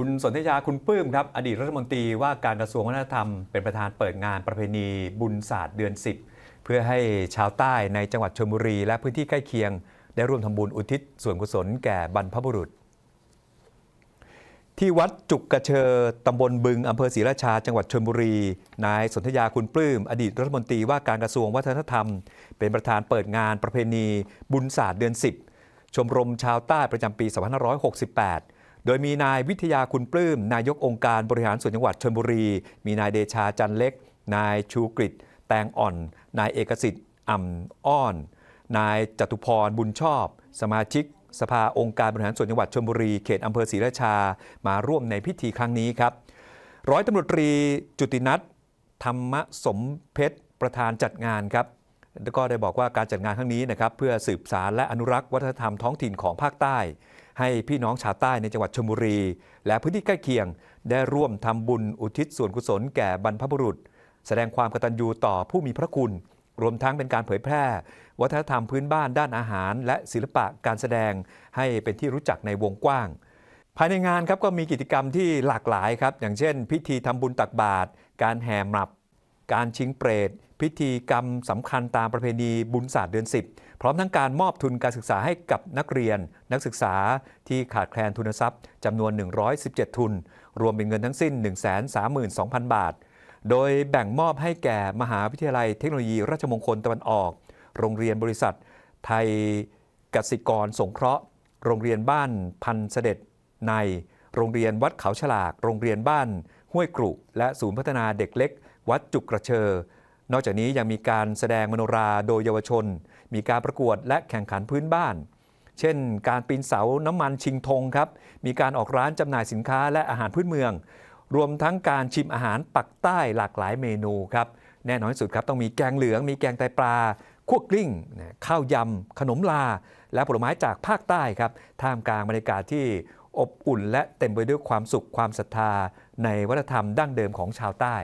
คุณสนธยาคุณปลื้มครับ อดีตรัฐมนตรีว่าการกระทรวงวัฒนธรรมเป็นประธานเปิดงานประเพณีบุญศาสตร์เดือน 10 เพื่อให้ชาวใต้ในจังหวัดชลบุรี และพื้นที่ใกล้เคียง ได้ร่วมทำบุญอุทิศส่วนกุศลแก่บรรพบุรุษ ที่วัดจุกกระเชอตำบลบึงอำเภอศรีราชา จังหวัดชลบุรี นายสนธยาคุณปลื้ม อดีตรัฐมนตรีว่าการกระทรวงวัฒนธรรม เป็นประธานเปิดงานประเพณีบุญศาสตร์เดือน 10 ชมรมชาวใต้ประจำปี2568 โดยมีนายวิทยาคุณปลื้ม นายกองค์การบริหารส่วนจังหวัดชลบุรี มีนายเดชาจันเล็ก นายชูกริตแตงอ่อน นายเอกสิทธิ์อ่ำอ้อน นายจตุพรบุญชอบ สมาชิก สภาองค์การบริหารส่วนจังหวัดชลบุรี เขตอำเภอศรีราชา มาร่วมในพิธีครั้งนี้ครับ ร้อยตำรวจตรีจุตินัทธรรมสมเพชรประธานจัดงานครับ ก็ได้บอกว่าการจัดงานครั้งนี้นะครับเพื่อสืบสารและอนุรักษ์วัฒนธรรมท้องถิ่นของภาคใต้ ให้พี่น้องชาวใต้ในจังหวัดชลบุรี และพื้นที่ใกล้เคียง ได้ร่วมทำบุญอุทิศส่วนกุศลแก่บรรพบุรุษ แสดงความกตัญญูต่อผู้มีพระคุณ รวมทั้งเป็นการเผยแพร่ วัฒนธรรมพื้นบ้านด้านอาหาร และศิลปะการแสดงให้เป็นที่รู้จักในวงกว้าง ภายในงานครับก็มีกิจกรรมที่หลากหลายครับอย่างเช่น พิธีทำบุญตักบาตรการแห่หมับ การชิงเปรต พิธีกรรมสำคัญตามประเพณีบุญศาสตร์เดือน 10 พร้อมทั้งการมอบทุนการศึกษาให้กับนักเรียน นักศึกษาที่ขาดแคลนทุนทรัพย์จำนวน 117 ทุน รวมเป็นเงินทั้งสิ้น 132,000 บาท โดยแบ่งมอบให้แก่มหาวิทยาลัยเทคโนโลยีราชมงคลตะวันออก โรงเรียนบริษัท ไทยกสิกรสงเคราะห์ โรงเรียนบ้านพันเสด็จใน โรงเรียนวัดเขาฉลาก โรงเรียนบ้านห้วยกรุและศูนย์พัฒนาเด็กเล็ก วัดจุกกระเชอ นอกจากนี้ยังมีการแสดงมโนราโดยเยาวชน มีการประกวดและแข่งขันพื้นบ้าน เช่น การปีนเสาน้ำมันชิงธงครับ มีการออกร้านจำหน่ายสินค้าและอาหารพื้นเมือง รวมทั้งการชิมอาหารปักใต้หลากหลายเมนูครับแน่นอนที่สุดครับต้องมีแกงเหลือง มีแกงไตปลาคั่วกลิ้ง ข้าวยำ ขนมลา และผลไม้จากภาคใต้ครับ ท่ามกลางบรรยากาศที่อบอุ่น และเต็มไปด้วยความสุขความศรัทธา ในวัฒนธรรมดั้งเดิมของชาวใต้